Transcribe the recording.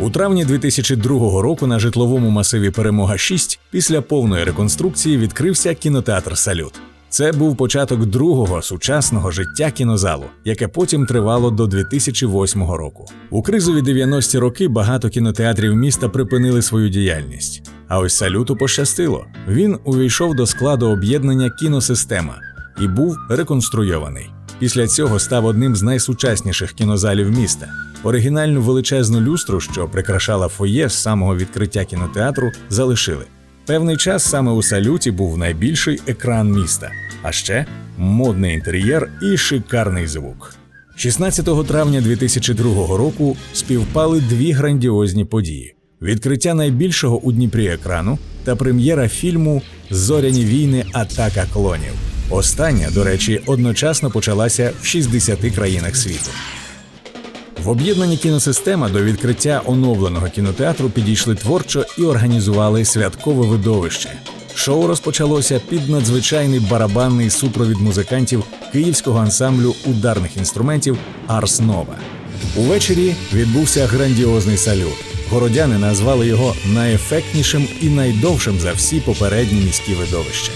У травні 2002 року на житловому масиві Перемога 6 після повної реконструкції відкрився кінотеатр Салют. Це був початок другого сучасного життя кінозалу, яке потім тривало до 2008 року. У кризові 90-ті роки багато кінотеатрів міста припинили свою діяльність. А ось салюту пощастило. Він увійшов до складу об'єднання кіносистема і був реконструйований. Після цього став одним з найсучасніших кінозалів міста. Оригінальну величезну люстру, що прикрашала фоє з самого відкриття кінотеатру, залишили. Певний час саме у салюті був найбільший екран міста, а ще модний інтер'єр і шикарний звук. 16 травня 2002 року співпали дві грандіозні події: відкриття найбільшого у Дніпрі екрану та прем'єра фільму Зоряні війни Атака клонів. Остання, до речі, одночасно почалася в 60 країнах світу. В об'єднанні кіносистема до відкриття оновленого кінотеатру підійшли творчо і організували святкове видовище. Шоу розпочалося під надзвичайний барабанний супровід музикантів київського ансамблю ударних інструментів Арс Нова. Увечері відбувся грандіозний салют. Городяни назвали його найефектнішим і найдовшим за всі попередні міські видовища.